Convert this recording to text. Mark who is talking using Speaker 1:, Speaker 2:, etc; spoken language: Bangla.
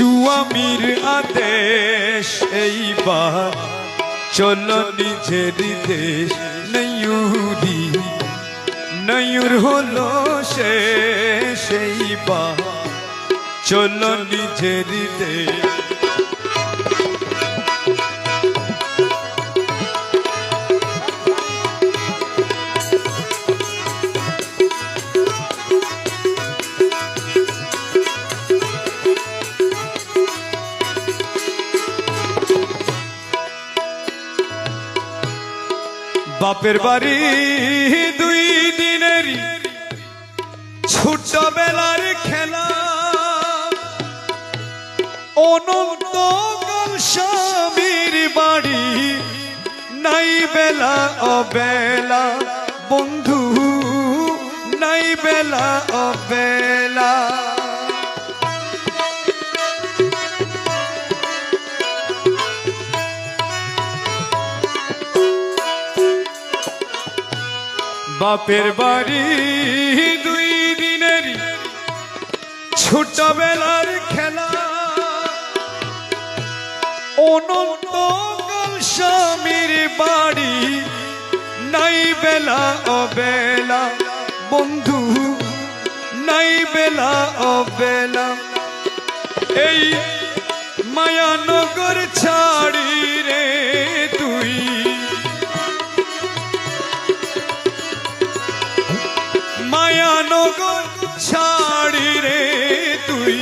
Speaker 1: সুয়ামীর আদেশ এইবার চলো নিজের দেশ। নয়ুরি নয়ুর হলো সেই এইবার চলো নিজের দেশ। বাপের বাড়ি দুই দিনের ছোটবেলার খেলা। অনন্ত স্বামীর বাড়ি, নাই বেলা, অবেলা। বন্ধু, নাই বেলা, অবেলা। বাপের বাড়ি দুই দিনের ছোটবেলার খেলা। অনন্ত স্বামীর বাড়ি, নাই বেলা অবেলা। বন্ধু, নাই বেলা অবেলা। এই মায়ানগর ছাড়ি মায়ানগর ছাড়ি রে তুই।